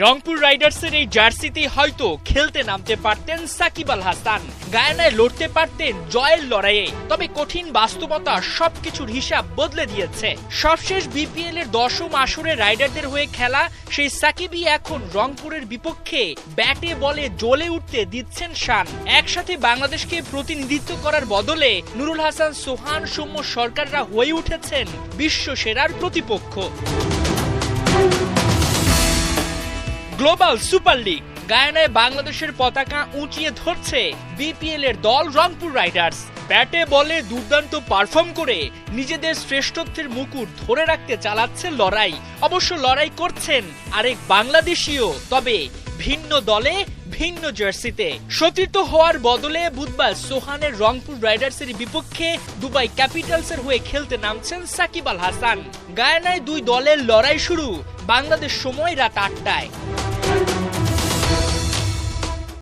রংপুর রাইডার্সের এই জার্সিতেই হয়তো খেলতে নামতে পারতেন সাকিব আল হাসান। গায়ানায় লড়তে পারতেন জয়ের লড়াইয়ে। তবে কঠিন বাস্তবতা সবকিছুর হিসাব বদলে দিয়েছে। সবশেষ বিপিএল এর দশম আসরে রাইডারদের হয়ে খেলা, সেই সাকিবই এখন রংপুরের বিপক্ষে ব্যাটে বলে জ্বলে উঠতে দিচ্ছেন শান। একসাথে বাংলাদেশকে প্রতিনিধিত্ব করার বদলে নুরুল হাসান, সোহান, সৌম্য সরকাররা হয়ে উঠেছেন বিশ্ব সেরার প্রতিপক্ষ। গ্লোবাল সুপার লিগ গায়ানায় বাংলাদেশের পতাকা উঁচিয়ে ধরছে বিপিএল এর দল রংপুর রাইডার্স। ব্যাটে বলে দুর্দান্ত পারফর্ম করে নিজেদের শ্রেষ্ঠত্বের মুকুট ধরে রাখতে চালাচ্ছে লড়াই। অবশ্য লড়াই করছেন আরেক বাংলাদেশিও, তবে ভিন্ন দলে ভিন্ন জার্সিতে। সতীর্থ হওয়ার বদলে বুধবার সোহানের রংপুর রাইডার্সের বিপক্ষে দুবাই ক্যাপিটালসের হয়ে খেলতে নামছেন সাকিব আল হাসান। গায়ানায় দুই দলের লড়াই শুরু বাংলাদেশ সময় রাত আটটায়।